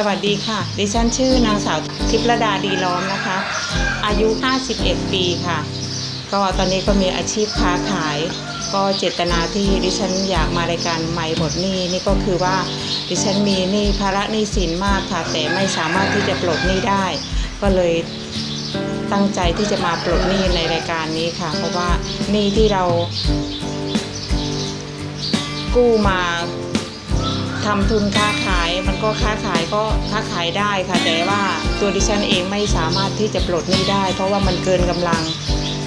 สวัสดีค่ะ ดิฉันชื่อนางสาวทิพรดาดีล้อมนะคะ อายุ 51 ปีค่ะ ก็ตอนนี้ก็มีอาชีพค้าขาย ก็เจตนาที่ดิฉันอยากมารายการใหม่บทหนี้นี่ก็คือว่าดิฉันมีหนี้ภาระหนี้สินมากค่ะ แต่ไม่สามารถที่จะปลดหนี้ได้ ก็เลยตั้งใจที่จะมาปลดหนี้ในรายการนี้ค่ะ เพราะว่าหนี้ที่เรากู้มา ทำทุนค้าขายมันก็ค้าขายก็ค้าขายได้ค่ะ แต่ว่าตัวดิฉันเองไม่สามารถที่จะปลดหนี้ได้ เพราะว่ามันเกินกำลัง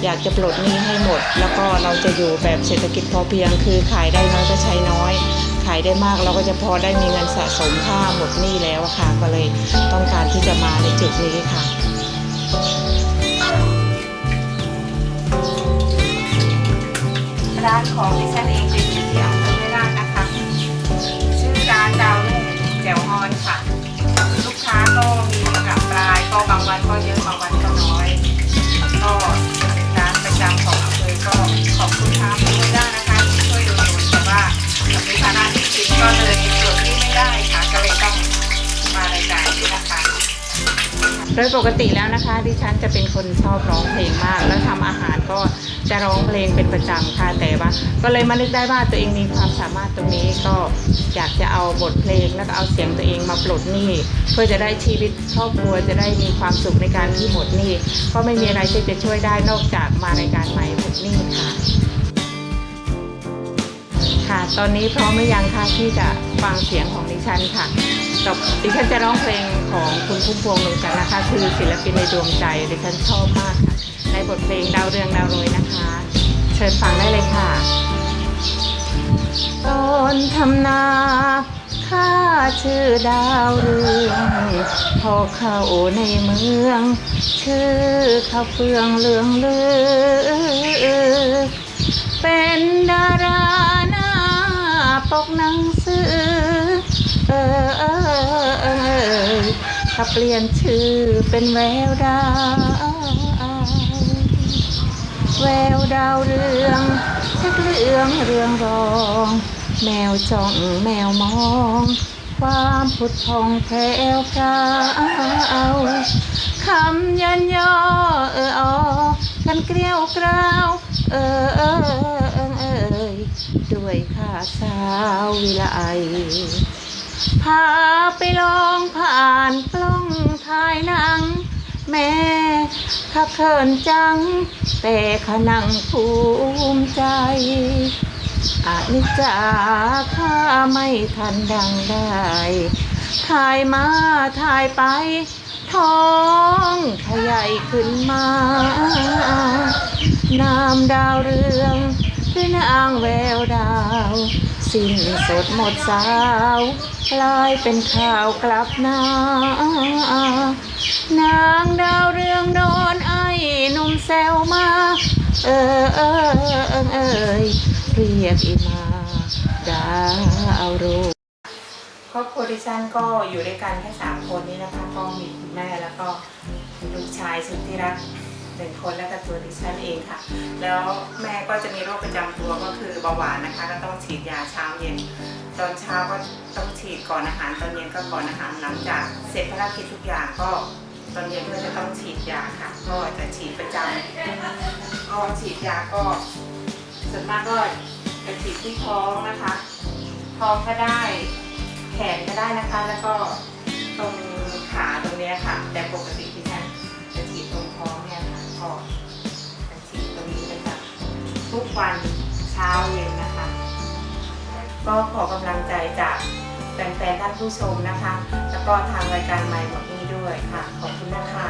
อยากจะปลดหนี้ให้หมด แล้วก็เราจะอยู่แบบเศรษฐกิจพอเพียง คือขายได้น้อยก็ใช้น้อย ขายได้มากเราก็จะพอได้มีเงินสะสมค่าหมดหนี้แล้วค่ะ ก็เลยต้องการที่จะมาในจุดนี้ค่ะร้านของดิฉันเองจะอยู่ที่อำเภานดาวนุ่มแจ่วฮอนค่ะ ลูกค้าก็มี โดยปกติแล้วนะคะ ดิฉันจะเป็นคนชอบร้องเพลงมาก แล้วทำอาหารก็จะร้องเพลงเป็นประจำค่ะแต่ว่า ก็เลยมานึกได้ว่าตัวเองมีความสามารถตรงนี้ก็อยากจะเอาบทเพลงแล้วก็เอาเสียงตัวเองมาปลดหนี้เพื่อจะได้ชีวิตครอบครัวจะได้มีความสุขในการที่หมดหนี้ก็ไม่มีอะไรที่จะช่วยได้นอกจากมารายการใหม่หมดหนี้ค่ะ ค่ะ ตอนนี้พร้อมหรือยังคะที่จะฟังเสียงของดิฉันค่ะกับดิฉันจะร้องเพลงของคุณพุ่มพวงดวงจันทร์นะคะ คือศิลปินในดวงใจดิฉันชอบมากค่ะ ในบทเพลงดาวเรืองดาวโรยนะคะ เชิญฟังได้เลยค่ะ ตอนทำนาข้าชื่อดาวเรืองพอเข้าในเมือง ชื่อข้าเฟืองเหลืองเลือเป็นดา ปกหนังสือ เออเออเออถ้าเปลี่ยนชื่อเป็นแววดาว แววดาวเรืองชักเรื่องเรืองรอง แมวจ้องแมวมอง ความผุดพองแผ่วพราวคำยันย่อเอออกันเกลียวกราว เออเออเออ ด้วยข้าสาววิไลพาไปลองผ่านกล้องถ่ายหนัง แม่ข้าเขินจัง แต่ขนังภูมิใจอานิจจาข้าไม่ทันดังได้ถ่ายมาถ่ายไป ท้องขยายขึ้นมานามดาวเรือง หรือนางแววดาว สิ้นสดหมดสาวกลายเป็นข่าวกลับหน้านางดาวเรืองโดนไอ้หนุ่มแซวมา เออเออเออเออเรียกอีมาดาวรูครอบครัวดิฉันก็อยู่ด้วยกันแค่สามคนนี้นะคะก็มีคุณแม่แล้วก็ลูกชายสุดที่รัก หนึ่งคนแล้วก็ตัวดิฉันเองค่ะ แล้วแม่ก็จะมีโรคประจำตัวก็คือเบาหวานนะคะ ก็ต้องฉีดยาเช้าเย็น ตอนเช้าก็ต้องฉีดก่อนอาหาร ตอนเย็นก็ก่อนอาหารหลังจากเสร็จภารกิจทุกอย่างก็ตอนเย็นก็จะต้องฉีดยาค่ะ ก็จะฉีดประจำก็ฉีดยาก็ส่วนมากก็จะฉีดที่ท้องนะคะท้องก็ได้แขนก็ได้นะคะ แล้วก็ตรงขาตรงนี้ค่ะ แต่ปกติที่ฉันจะฉีดตรง ทุกวันเช้าเย็นนะคะ ก็ขอกำลังใจจากแฟนๆท่านผู้ชมนะคะ แล้วก็ทางรายการใหม่ของนี้ด้วยค่ะ ขอบคุณนะคะ